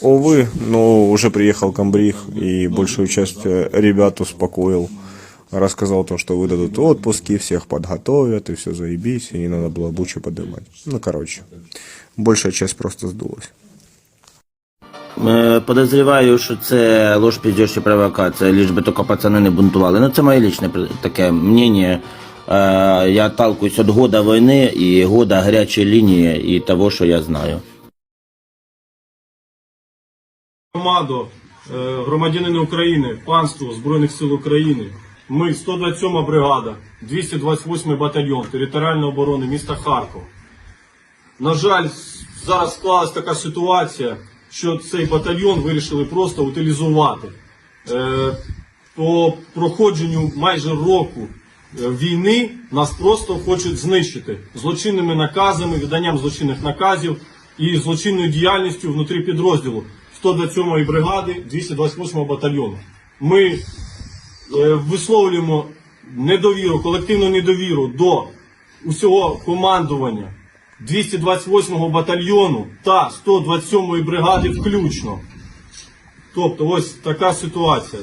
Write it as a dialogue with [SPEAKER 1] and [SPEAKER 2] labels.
[SPEAKER 1] Увы, но уже приехал комбриг и большую часть э, ребят успокоил. Рассказал то, что выдадут отпуски, всех подготовят, и все заебись, и не надо было бучу поднимать. Ну, короче, большая часть просто сдулась.
[SPEAKER 2] Е, Подозріваю, що це ложь, піздєш і провокація, лиш би тільки пацани не бунтували. Ну це моє лічне при- таке мнення. Е, Я отталкиваюсь від года війни і года гарячої лінії і того, що я знаю.
[SPEAKER 3] Громадо, е, громадянини України, панство Збройних сил України. Ми 127 бригада, 228 батальйон територіальної оборони міста Харков. На жаль, зараз склалась така ситуація, що цей батальйон вирішили просто утилізувати. Е, По проходженню майже року е, війни нас просто хочуть знищити злочинними наказами, виданням злочинних наказів і злочинною діяльністю внутрі підрозділу 127-ї бригади 228 батальйону. Ми е, висловлюємо недовіру, колективну недовіру до усього командування 228-го батальйону та 127-ї бригади включно. Тобто ось така ситуація.